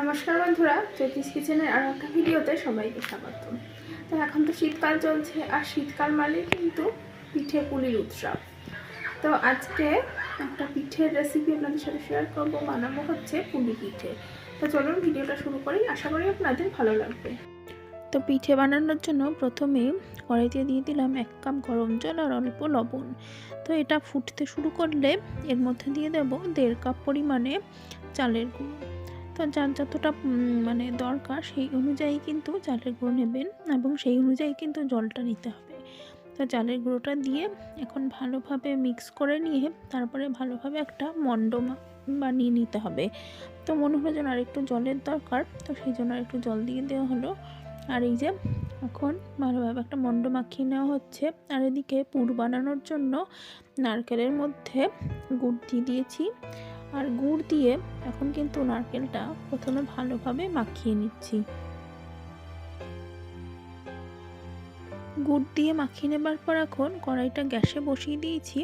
নমস্কার বন্ধুরা, জ্যোতিষ কিচেনের আরও একটা ভিডিওতে সবাইকে স্বাগত। তো এখন তো শীতকাল চলছে, আর শীতকাল মানে কিন্তু পিঠে পুলির উৎসব। তো আজকে একটা পিঠের রেসিপি আপনাদের সাথে শেয়ার করব, বানাবো হচ্ছে পুলি পিঠে। তো চলুন ভিডিওটা শুরু করি, আশা করি আপনাদের ভালো লাগবে। তো পিঠে বানানোর জন্য প্রথমে কড়াইতে দিয়ে দিলাম এক কাপ গরম জল আর অল্প লবণ। তো এটা ফুটতে শুরু করলে এর মধ্যে দিয়ে দেব দেড় কাপ পরিমাণে চালের গুঁড়ো। তো যার যতটা মানে দরকার সেই অনুযায়ী কিন্তু চালের গুঁড়ো নেবেন এবং সেই অনুযায়ী কিন্তু জলটা নিতে হবে। তো চালের গুঁড়োটা দিয়ে এখন ভালোভাবে মিক্স করে নিয়ে তারপরে ভালোভাবে একটা মন্ডমা বানিয়ে নিতে হবে। তো মনে হলো যেন আর একটু জলের দরকার, তো সেই জন্য আর একটু জল দিয়ে দেওয়া হলো। আর এই যে এখন ভালোভাবে একটা মন্ড মাখিয়ে নেওয়া হচ্ছে। আর এদিকে পুর বানানোর জন্য নারকেলের মধ্যে গুড় দিয়ে দিয়েছি। আর গুড় দিয়ে এখন কিন্তু নারকেলটা প্রথমে ভালোভাবে মাখিয়ে নিচ্ছি। গুড় দিয়ে মাখিয়ে নেবার পর এখন কড়াইটা গ্যাসে বসিয়ে দিয়েছি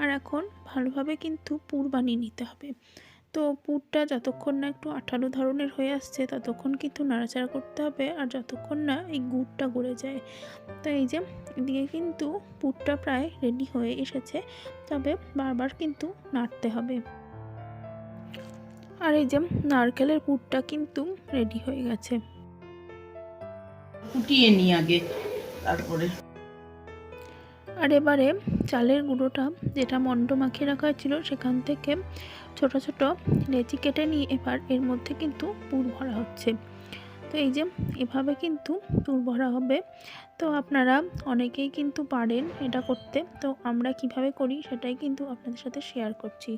আর এখন ভালোভাবে কিন্তু পুর বানিয়ে নিতে হবে। তো পুরটা যতক্ষণ না একটু আঠালো ধরনের হয়ে আসছে ততক্ষণ কিন্তু নাড়াচাড়া করতে হবে আর যতক্ষণ না এই গুড়টা গড়ে যায়। তো এই যে এদিকে কিন্তু পুরটা প্রায় রেডি হয়ে এসেছে, তবে বারবার কিন্তু নাড়তে হবে। আর এই যে নারকেলের পুরটা কিন্তু রেডি হয়ে গেছে। ফুটিয়ে নিই আগে তারপরে। আর এবারে চালের গুঁড়োটা যেটা মন্ড মাখিয়ে রাখা হয়েছিল সেখান থেকে ছোট ছোট লেচি কেটে নিয়ে এবার এর মধ্যে কিন্তু পুর ভরা হচ্ছে। তো এই যে এভাবে কিন্তু চুল ভরা হবে। তো আপনারা অনেকেই কিন্তু পারেন এটা করতে। তো আমরা কীভাবে করি সেটাই কিন্তু আপনাদের সাথে শেয়ার করছি।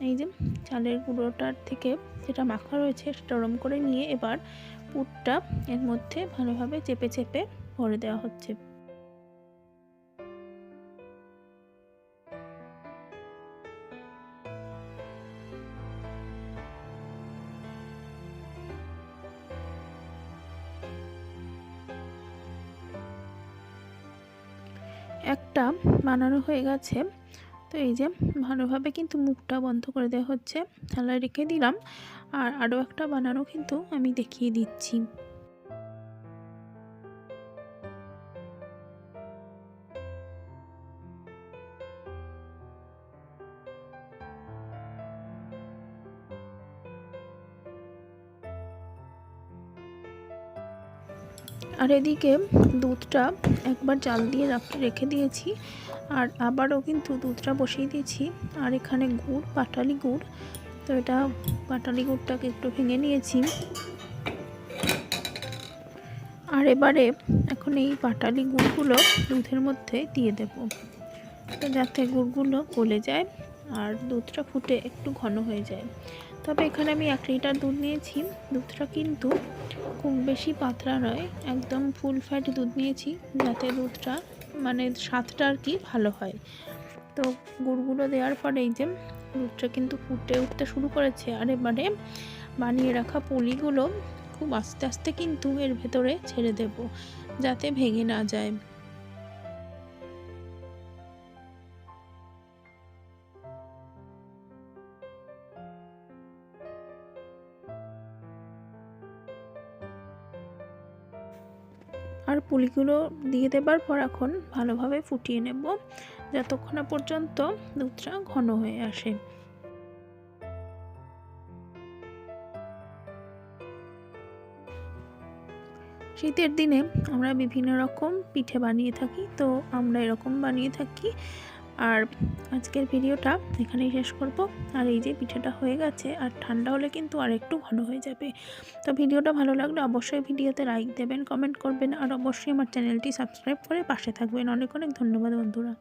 এই যে চালের গুঁড়োটার থেকে যেটা মাখা রয়েছে সেটা ওরম করে নিয়ে এবার পুটটা এর মধ্যে ভালোভাবে চেপে চেপে ভরে দেওয়া হচ্ছে। একটা বানানো হয়ে গেছে। তো এই যে ভালোভাবে কিন্তু মুখটা বন্ধ করে দেওয়া হচ্ছে। থালায় রেখে দিলাম। আর আরও একটা বানানো কিন্তু আমি দেখিয়ে দিচ্ছি। আর এদিকে দুধটা একবার জাল দিয়ে রাখ- দিয়েছি, আর আবারও কিন্তু দুধটা বসিয়ে দিয়েছি। আর এখানে গুড়, পাটালি গুড়, তো এটা পাটালি গুড়টাকে একটু ভেঙে নিয়েছি। আর এবারে এখন এই পাটালি গুড়গুলো দুধের মধ্যে দিয়ে দেব, তো যাতে গুড়গুলো গলে যায়। আর দুধটা ফুটে একটু ঘন হয়ে যায়। তবে এখানে আমি এক লিটার দুধ নিয়েছি। দুধটা কিন্তু খুব বেশি পাতলা নয়, একদম ফুল ফ্যাট দুধ নিয়েছি যাতে দুধটা মানে স্বাদটা আর কি ভালো হয়। তো গুড়গুলো দেওয়ার পরে এই যে দুধটা কিন্তু ফুটে উঠতে শুরু করেছে আর এবারে বানিয়ে রাখা পুলিগুলো খুব আস্তে আস্তে কিন্তু এর ভেতরে ছেড়ে দেব, যাতে ভেঙে না যায়। আর পুলিগুলো দিয়ে দেবার পর এখন ভালোভাবে ফুটিয়ে নেব, যতক্ষণ পর্যন্ত দুধটা ঘন হয়ে আসে। শীতের দিনে আমরা বিভিন্ন রকম পিঠে বানিয়ে থাকি, তো আমরা এরকম বানিয়ে থাকি আর আজকের ভিডিওটা এখানেই শেষ করব। আর এই যে পিঠেটা হয়ে গেছে, আর ঠান্ডা হলে কিন্তু আর একটু ঘন হয়ে যাবে। তো ভিডিওটা ভালো লাগলে অবশ্যই ভিডিওতে লাইক দেবেন কমেন্ট করবেন, আর অবশ্যই আমার চ্যানেলটি সাবস্ক্রাইব করে পাশে থাকবেন। অনেক অনেক ধন্যবাদ বন্ধুরা।